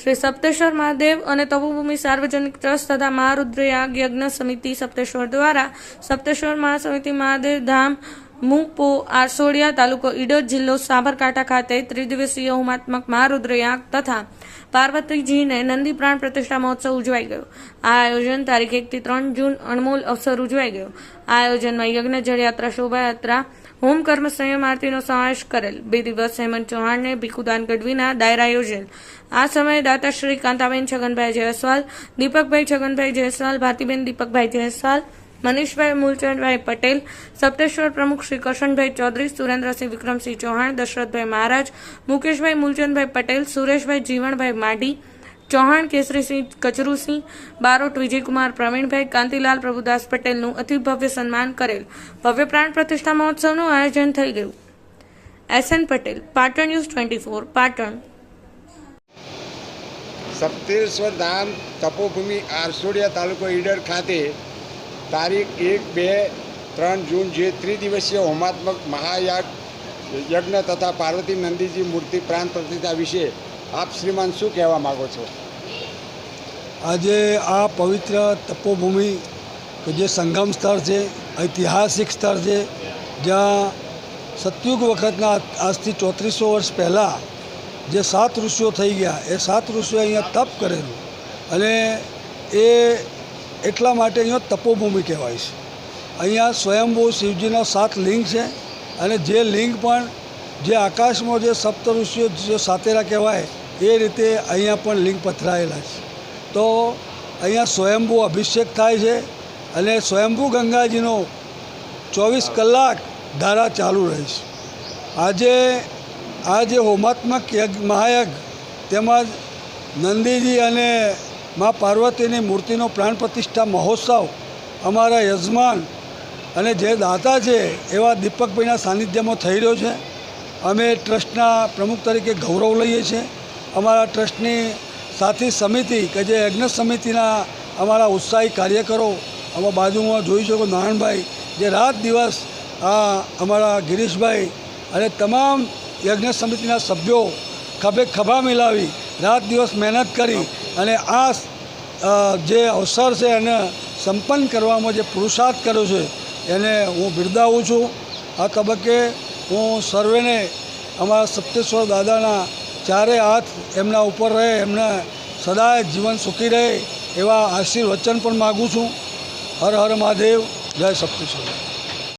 શ્રી સપ્તેશ્વર મહાદેવ અને તપોભૂમિ સાર્વજનિક ટ્રસ્ટ તથા મહારુદ્રયાગ યજ્ઞ સમિતિ સપ્તેશ્વર દ્વારા સપ્તેશ્વર મહાસમિતિ મહાદેવ ધામ મુપો આરસોડિયા તાલુકો ઈડર જિલ્લો સાબરકાંઠા ખાતે ત્રિદિવસીય હોમાત્મક મહારુદ્રયાગ તથા પાર્વતીજીને નંદી પ્રાણ પ્રતિષ્ઠા મહોત્સવ ઉજવાઈ ગયો. આ આયોજન તારીખ એકથી ત્રણ જૂન અણમોલ અવસર ઉજવાઈ ગયો. આ આયોજનમાં યજ્ઞ જળયાત્રા શોભાયાત્રા હોમ કર્મ સંયમ આરતીનો સમાવેશ કરેલ. બે દિવસ હેમંત ચૌહાણને ભીખુદાન ગઢવીના દાયરા યોજેલ. આ સમયે દાતા શ્રી કાંતાબેન છગનભાઈ જયસ્વાલ, દીપકભાઈ છગનભાઈ જયસ્વાલ ભારતીબેન દીપકભાઈ જયસ્વાલ, મનીષભાઈ મૂલચંદભાઈ પટેલ, સપ્તેશ્વર પ્રમુખ શ્રી કરશનભાઈ ચૌધરી, સુરેન્દ્રસિંહ વિક્રમસિંહ ચૌહાણ, દશરથભાઈ મહારાજ, મુકેશભાઈ મૂલચંદભાઈ પટેલ, સુરેશભાઈ જીવણભાઈ માઢી ચૌહાણ, કેસરીસિંહ, કચરુસિંહ, બારોટ, વિજયકુમાર, પ્રવીણભાઈ, કાંતિલાલ, પ્રભુદાસ પટેલનું અતિ ભવ્ય સન્માન કરેલ ભવ્ય પ્રાણ પ્રતિષ્ઠા મહોત્સવનું આયોજન થઈ ગયું. S N Patel, Patan news twenty four, Patan. Sapteshwar Dham, તપોભૂમિ, Arsodiya તાલુકો ઈડર ખાતે તારીખ એક, બે, ત્રણ જૂન, જે ત્રિદિવસીય હોમાત્મક મહાયાગ યજ્ઞ તથા પાર્વતી નંદીજી મૂર્તિ પ્રાણ પ્રતિષ્ઠા વિશે આપ શ્રીમાન શું કહેવા માગો છો? આજે આ પવિત્ર તપોભૂમિ કે જે સંગમ સ્થળ છે, ઐતિહાસિક સ્થળ છે, જ્યાં સતયુગ વખતના આજથી ચોત્રીસો વર્ષ પહેલાં જે સાત ઋષિઓ થઈ ગયા, એ સાત ઋષિઓ અહીંયા તપ કરેલું. અને એ એટલા માટે અહીંયા તપોભૂમિ કહેવાય છે. અહીંયા સ્વયંભૂ શિવજીના સાત લિંગ છે અને જે લિંગ પણ જે આકાશમાં જે સપ્ત ઋષિઓ જે સાતેરા કહેવાય એ રીતે અહીંયા પણ લિંગ પથરાયેલા છે. તો અહીંયા સ્વયંભૂ અભિષેક થાય છે અને સ્વયંભૂ ગંગાજીનો ચોવીસ કલાક ધારા ચાલુ રહે છે. આજે આ જે હોમાત્મક યજ્ઞ, મહાયજ્ઞ તેમજ નંદીજી અને મા પાર્વતીની મૂર્તિનો પ્રાણ પ્રતિષ્ઠા મહોત્સવ અમારા યજમાન અને જે દાતા છે એવા દીપકભાઈના સાનિધ્યમાં થઈ રહ્યો છે. અમે ટ્રસ્ટના પ્રમુખ તરીકે ગૌરવ લઈએ છીએ. અમારા ટ્રસ્ટની સાથી સમિતિ કે જે યજ્ઞ સમિતિના અમારા ઉત્સાહી કાર્યકરો અમારા બાજુમાં જોઈ શકો નારાયણભાઈ, જે રાત દિવસ આ અમારા ગિરીશભાઈ અને તમામ યજ્ઞ સમિતિના સભ્યો ખભે ખભા મિલાવી રાત દિવસ મહેનત કરી અને આ જે અવસર છે એને સંપન્ન કરવામાં જે પુરુષાર્થ કર્યો છે, એને હું બિરદાવું છું. આ તબક્કે હું સર્વેને અમારા સપ્તેશ્વર દાદાના ચારે હાથ એમના ઉપર રહે, એમને સદાય જીવન સુખી રહે એવા આશીર્વચન પણ માગું છું. હર હર મહાદેવ, જય સપ્તેશ્વર